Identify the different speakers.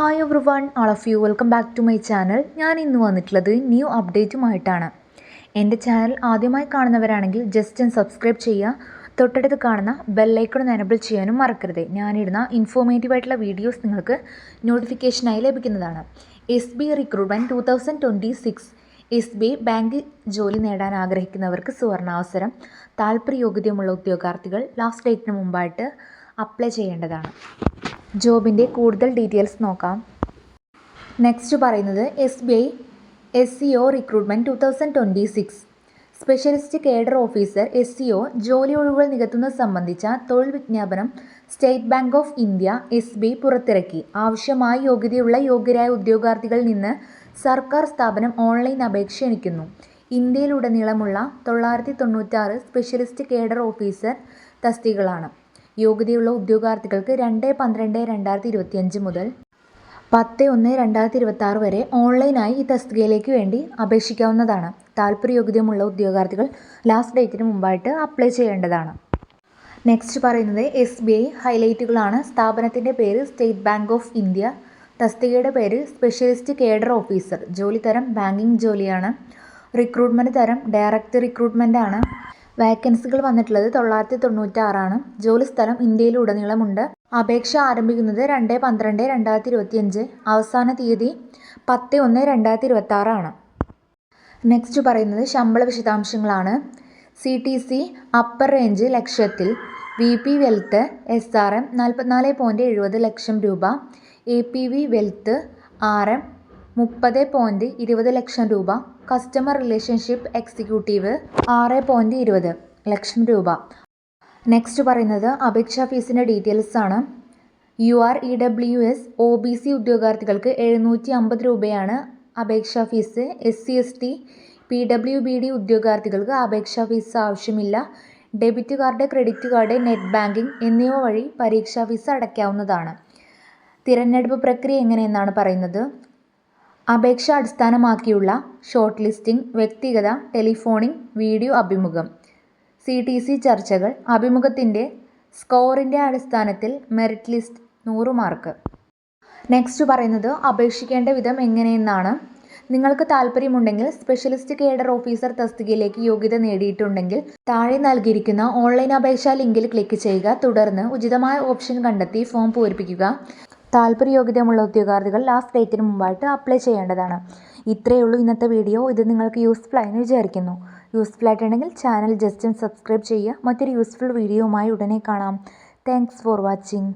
Speaker 1: Hi everyone all of you welcome back to my channel ഞാൻ ഇന്ന് വന്നിട്ടുള്ളത് new അപ്ഡേറ്റുമായിട്ടാണ് എന്റെ ചാനൽ ആദ്യമായി കാണുന്നവരാണെങ്കിൽ ജസ്റ്റ് ഒന്ന് സബ്സ്ക്രൈബ് ചെയ്യുക. തൊട്ടടുത്ത് കാണുന്ന ബെല്ലൈക്കൺ എനബിൾ ചെയ്യാനും മറക്കരുത്. ഞാനിടുന്ന ഇൻഫോർമേറ്റീവ് ആയിട്ടുള്ള വീഡിയോസ് നിങ്ങൾക്ക് നോട്ടിഫിക്കേഷനായി ലഭിക്കുന്നതാണ്. S B recruitment two thousand twenty six S B I bank ജോലി നേടാൻ ആഗ്രഹിക്കുന്നവർക്ക് സുവർണാവസരം താല്പര്യയോഗ്യതയുമുള്ള ഉദ്യോഗാർത്ഥികൾ ലാസ്റ്റ് ഡേറ്റിന് മുമ്പായിട്ട് അപ്ലൈ ചെയ്യേണ്ടതാണ്. ജോബിന്റെ കൂടുതൽ ഡീറ്റെയിൽസ് നോക്കാം. നെക്സ്റ്റ് പറയുന്നത് S B I S C O recruitment two thousand twenty six. Specialist cadre officer S C O ജോലി ഒഴിവുകൾ നികത്തുന്നത് സംബന്ധിച്ച തൊഴിൽ വിജ്ഞാപനം state bank of India S B പുറത്തിറക്കി. ആവശ്യമായ യോഗ്യതയുള്ള യോഗ്യരായ ഉദ്യോഗാർത്ഥികളിൽ നിന്ന് സർക്കാർ സ്ഥാപനം ഓൺലൈൻ അപേക്ഷ ക്ഷണിക്കുന്നു. ഇന്ത്യയിലുടനീളമുള്ള തൊള്ളായിരത്തി തൊണ്ണൂറ്റാറ് സ്പെഷ്യലിസ്റ്റ് കേഡർ ഓഫീസർ തസ്തികകളാണ്. യോഗ്യതയുള്ള ഉദ്യോഗാർത്ഥികൾക്ക് രണ്ട് പന്ത്രണ്ട് രണ്ടായിരത്തി ഇരുപത്തിയഞ്ച് മുതൽ പത്ത് ഒന്ന് രണ്ടായിരത്തി ഇരുപത്തി ആറ് വരെ ഓൺലൈനായി ഈ തസ്തികയിലേക്ക് വേണ്ടി അപേക്ഷിക്കാവുന്നതാണ്. താല്പര്യയോഗ്യതയുമുള്ള ഉദ്യോഗാർത്ഥികൾ ലാസ്റ്റ് ഡേറ്റിന് മുമ്പായിട്ട് അപ്ലൈ ചെയ്യേണ്ടതാണ്. നെക്സ്റ്റ് പറയുന്നത് എസ് ബി ഐ ഹൈലൈറ്റുകളാണ്. സ്ഥാപനത്തിന്റെ പേര് സ്റ്റേറ്റ് ബാങ്ക് ഓഫ് ഇന്ത്യ. തസ്തികയുടെ പേര് സ്പെഷ്യലിസ്റ്റ് കേഡർ ഓഫീസർ. ജോലി തരം ബാങ്കിങ് ജോലിയാണ്. റിക്രൂട്ട്മെന്റ് തരം ഡയറക്റ്റ് റിക്രൂട്ട്മെന്റ് ആണ്. വാക്കൻസികൾ വന്നിട്ടുള്ളത് തൊള്ളായിരത്തി തൊണ്ണൂറ്റാറാണ് ജോലി സ്ഥലം ഇന്ത്യയിലുടനീളമുണ്ട്. അപേക്ഷ ആരംഭിക്കുന്നത് രണ്ട് പന്ത്രണ്ട് രണ്ടായിരത്തി ഇരുപത്തിയഞ്ച് അവസാന തീയതി പത്ത് ഒന്ന് രണ്ടായിരത്തി ഇരുപത്തി ആറാണ് നെക്സ്റ്റ് പറയുന്നത് ശമ്പള വിശദാംശങ്ങളാണ്. C T C upper range ലക്ഷ്യത്തിൽ V P wealth S R M നാൽപ്പത്തിനാല് പോയിന്റ് എഴുപത് ലക്ഷം രൂപ. A P V wealth R M മുപ്പത് പോയിന്റ് ഇരുപത് ലക്ഷം രൂപ. കസ്റ്റമർ റിലേഷൻഷിപ്പ് എക്സിക്യൂട്ടീവ് ആറ് പോയിന്റ് ഇരുപത് ലക്ഷം രൂപ. നെക്സ്റ്റ് പറയുന്നത് അപേക്ഷാ ഫീസിന്റെ ഡീറ്റെയിൽസ് ആണ്. U R E W S O B C ഉദ്യോഗാർത്ഥികൾക്ക് എഴുന്നൂറ്റി അമ്പത് രൂപയാണ് അപേക്ഷാ fees. S C S T P W B D ഉദ്യോഗാർത്ഥികൾക്ക് അപേക്ഷാ ഫീസ് ആവശ്യമില്ല. Debit card credit card net banking എന്നിവ വഴി പരീക്ഷാ ഫീസ് അടയ്ക്കാവുന്നതാണ്. തിരഞ്ഞെടുപ്പ് പ്രക്രിയ എങ്ങനെയെന്നാണ് പറയുന്നത്? അപേക്ഷ അടിസ്ഥാനമാക്കിയുള്ള ഷോർട്ട് ലിസ്റ്റിംഗ് വ്യക്തിഗത ടെലിഫോണിംഗ് വീഡിയോ അഭിമുഖം. സി ടി സി ചർച്ചകൾ അഭിമുഖത്തിന്റെ സ്കോറിന്റെ അടിസ്ഥാനത്തിൽ മെറിറ്റ് ലിസ്റ്റ് നൂറ് മാർക്ക്. നെക്സ്റ്റ് പറയുന്നത് അപേക്ഷിക്കേണ്ട വിധം എങ്ങനെയെന്നാണ്. നിങ്ങൾക്ക് താല്പര്യമുണ്ടെങ്കിൽ സ്പെഷ്യലിസ്റ്റ് കേഡർ ഓഫീസർ തസ്തികയിലേക്ക് യോഗ്യത നേടിയിട്ടുണ്ടെങ്കിൽ താഴെ നൽകിയിരിക്കുന്ന ഓൺലൈൻ അപേക്ഷാ ലിങ്കിൽ ക്ലിക്ക് ചെയ്യുക. തുടർന്ന് ഉചിതമായ ഓപ്ഷൻ കണ്ടെത്തി ഫോം പൂരിപ്പിക്കുക. താല്പര്യയോഗ്യതയുമുള്ള ഉദ്യോഗാർത്ഥികൾ ലാസ്റ്റ് ഡേറ്റിന് മുമ്പായിട്ട് അപ്ലൈ ചെയ്യേണ്ടതാണ്. ഇത്രയേ ഉള്ളൂ ഇന്നത്തെ വീഡിയോ ഇത് നിങ്ങൾക്ക് യൂസ്ഫുൾ ആയെന്ന് വിചാരിക്കുന്നു. യൂസ്ഫുൾ ആയിട്ടുണ്ടെങ്കിൽ ചാനൽ ജസ്റ്റ് സബ്സ്ക്രൈബ് ചെയ്യുക. മറ്റൊരു യൂസ്ഫുൾ വീഡിയോയുമായി ഉടനെ കാണാം. Thanks for watching